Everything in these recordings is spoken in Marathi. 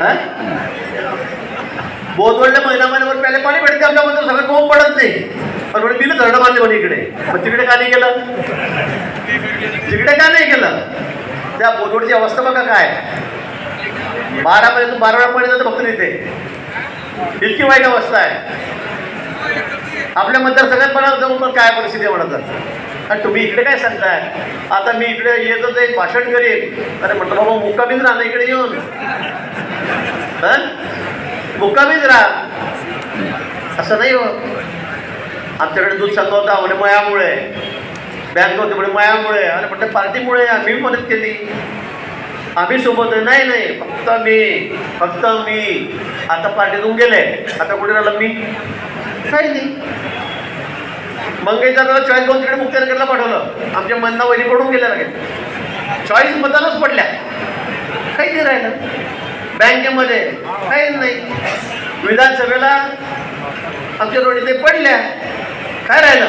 हा? महिना महिन्यावर प्याले पाणी भेटते आपल्यामध्ये सगळं कोण पडत नाही. पण म्हणजे बिल धरणं बांधले म्हणे इकडे. मग तिकडे का नाही केलं तिकडे का नाही केलं त्या बोधवडची अवस्था बघा काय. बारा पर्यंत बारा वेळा पाणी जातं फक्त इथे इतकी वाईट अवस्था आहे. आपल्या मतदारसंघात पण जाऊन पण काय परिस्थिती आहे म्हणतात. आणि तुम्ही इकडे काय सांगताय? आता मी इकडे येतच एक भाषण करीन. अरे म्हटलं बाबा मुक्कामीच राहणार इकडे येऊन. मुक्कामीच राहा. असं नाही हो. आमच्याकडे दूध संघ होता म्हणे मयामुळे. बँक होती म्हणे मयामुळे. आणि म्हटलं पार्टीमुळे आम्ही मदत केली. आम्ही सोबत आहे. नाही नाही. फक्त मी फक्त मी. आता पार्टीतून गेले. आता कुठे राहिलं मी? काही नाही. मंगेशला चॉईस घेऊन तिकडे मुक्तिनगरला पाठवलं. आमच्या मन्ना वैरी पडून गेल्या लगेच. चॉईस मतानच पडल्या. काही नाही राहिलं. बँकेमध्ये काहीच नाही. विधानसभेला आमच्या रोडी ते पडल्या. काय राहिलं?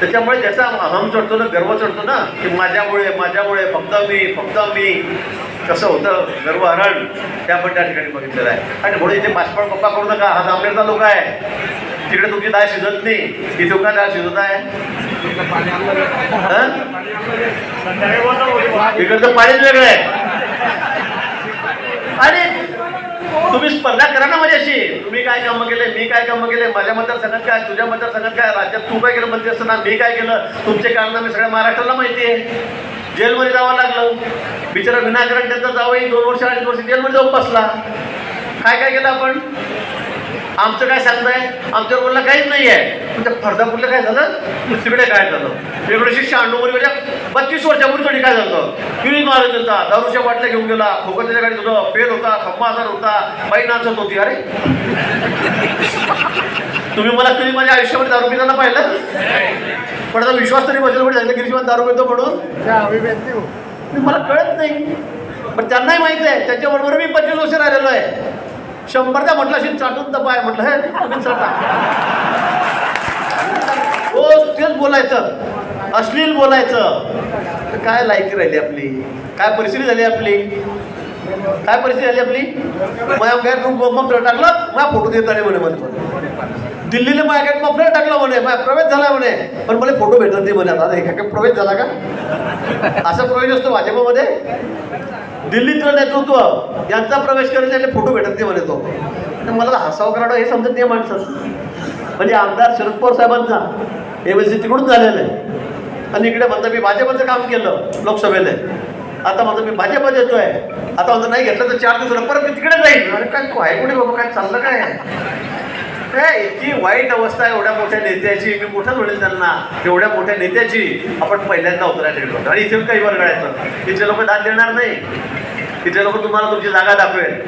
त्याच्यामुळे ज्याचा अहम चढतो ना गर्व चढतो ना की माझ्यामुळे माझ्यामुळे फक्त मी फक्त मी. कसं होतं? गर्वहरण ते आपण त्या ठिकाणी बघितलेलं आहे. आणि म्हणून इथे पासपोर्ट पप्पा करू नका. हा जांभळेरचा लोक आहे. तिकडे तुमची डाळ शिजत नाही. इथे का डाळ शिजत आहे. हं? इकडचं पाणीच वेगळं आहे आणि तुम्ही स्पर्धा करा ना माझ्याशी. तुम्ही काय कामं केले मी काय कामं केले माझ्या मतदारसंघात काय तुझ्या मतदारसंघात काय राज्यात तू काय केलं म्हणजे मंत्री असताना मी काय केलं तुमचे कारनामे सगळ्या महाराष्ट्राला माहिती आहे. जेलमध्ये जावं लागलं. बिचारा विनाकारण त्यांचा जावंही दोन वर्ष अडीच वर्ष जेलमध्ये जाऊन बसला. काय काय केलं आपण? आमचं काय सांगताय आमच्यावर बोललं काहीच नाही आहे. पण त्या फरदापूरला काय झालं? तिकडे काय झालं? एकोणीसशे शहाण्णवमध्ये बत्तीस वर्षापूर्वी काय झालं? किळी मारत होता दारूच्या बाटल्या घेऊन गेला. खोकत्याच्या गाडीत होतं. पेल होता. खंबा आजार होता. बाई नाचत होती. अरे! तुम्ही मला कधी माझ्या आयुष्यामध्ये दारू पिताना पाहिलं? पण आता विश्वास तरी बसेल सांगितलं गिरीशमान दारू पितो म्हणून? आणि मला कळत नाही. पण त्यांनाही माहिती आहे. त्याच्याबरोबर मी पंचवीस वर्ष राहिलेलो आहे. शंभरदा म्हटलं असेल चाटून तर पाय म्हटलं हे चाटा हो तेच बोलायचं. अश्लील बोलायचं. काय लायकी राहिली आपली? काय परिस्थिती झाली आपली? काय परिस्थिती झाली आपली? माझ्या गैर मग टाकलं माझा फोटो देत आले म्हणे मध्ये दिल्लीला माझ्या गैर मग टाकलं म्हणे माझा प्रवेश झाला म्हणे. पण मला फोटो भेटत नाही म्हणे आता हे काय प्रवेश झाला का? असा प्रवेश असतो भाजपमध्ये. दिल्लीतलं नेतृत्व यांचा प्रवेश करेल त्याचे फोटो भेटत नाही म्हणे तो. आणि मला हसाव करावं हे समजत नाही माणसं म्हणजे आमदार शरद पवार साहेबांचा ए सी म्हणजे तिकडून झालेलं आहे. आणि इकडे म्हणतं मी भाजपचं काम केलं लोकसभेला आता म्हणतो मी भाजपत येतोय. आता म्हणतो नाही घेतलं तर चार दिवसाला परत मी तिकडे जाईल अरे काय तू आहे कुठे बाबा? काय चाललं काय? काय इतकी वाईट अवस्था आहे एवढ्या मोठ्या नेत्याची. मी कुठं म्हणेल त्यांना? एवढ्या मोठ्या नेत्याची. आपण पहिल्यांदा उतरायला गेलो आणि इथे काही वर्गायचं इथले लोक दाद देणार नाही. इथले लोक तुम्हाला तुमची जागा दाखवेल.